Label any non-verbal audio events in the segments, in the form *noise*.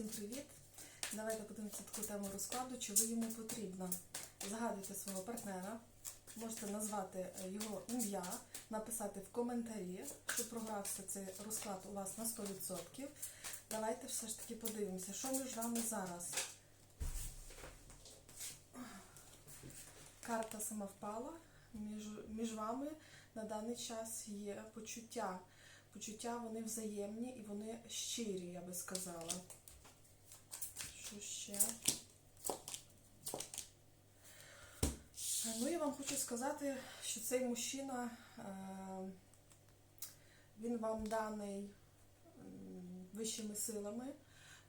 Всім привіт! Давайте подивимося таку тему розкладу, чи ви йому потрібна. Згадуйте свого партнера, можете назвати е, його ім'я, написати в коментарі, що програвся цей розклад у вас на 100%. Давайте все ж таки подивимося, що між вами зараз. Карта сама впала. Між, між вами на даний час є почуття. Почуття вони взаємні і вони щирі, я би сказала. Що ще? Ну, я вам хочу сказати, що цей мужчина, е, він вам даний вищими силами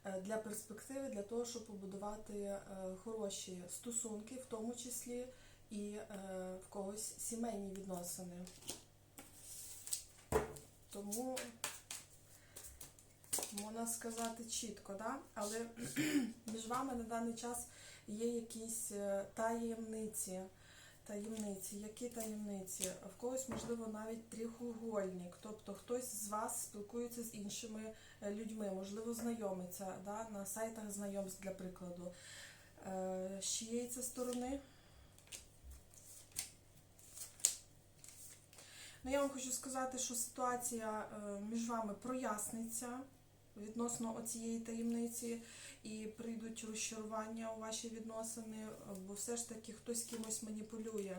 е, для перспективи, для того, щоб побудувати е, хороші стосунки, в тому числі і е, в когось сімейні відносини. Тому можна сказати чітко, да? але *clears throat* між вами на даний час є якісь е, таємниці. Таємниці, які таємниці? В когось, можливо, навіть трихугольник. Тобто хтось з вас спілкується з іншими е, людьми, можливо, знайомиться да? на сайтах знайомств, для прикладу. Е, З чиєї це сторони? Ну, я вам хочу сказати, що ситуація між вами проясниться відносно оцієї таємниці, і прийдуть розчарування у ваші відносини, бо все ж таки хтось кимось маніпулює.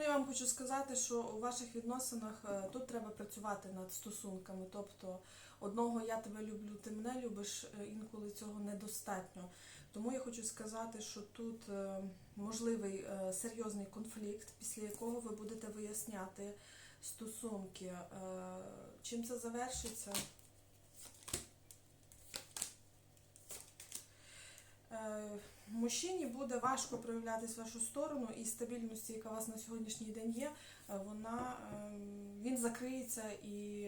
Ну, я вам хочу сказати, що у ваших відносинах е, тут треба працювати над стосунками. Тобто, одного я тебе люблю, ти мене любиш, е, інколи цього недостатньо. Тому я хочу сказати, що тут е, можливий серйозний конфлікт, після якого ви будете виясняти стосунки. Е, Чим це завершиться? Е, Мужчині буде важко проявлятись в вашу сторону, і стабільності, яка у вас на сьогоднішній день є, е, вона е, він закриється і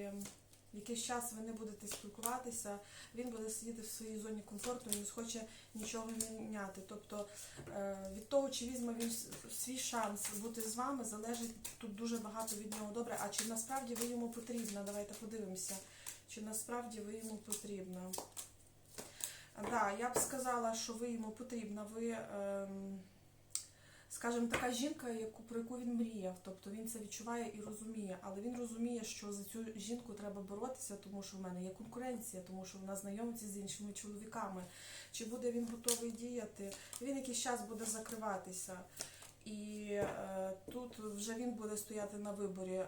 якийсь час ви не будете спілкуватися, він буде сидіти в своїй зоні комфорту і не схоче нічого міняти. Тобто е, від того, чи візьме він свій шанс бути з вами, залежить тут дуже багато від нього. Добре, а чи насправді ви йому потрібна? Давайте подивимося, чи насправді ви йому потрібна. Да, я б сказала, що ви йому потрібна. Ви, ем, скажімо, така жінка, яку, про яку він мріяв. Тобто він це відчуває і розуміє. Але він розуміє, що за цю жінку треба боротися, тому що в мене є конкуренція, тому що вона знайомиться з іншими чоловіками. Чи буде він готовий діяти? Він якийсь час буде закриватися. І е, тут вже він буде стояти на виборі. Е,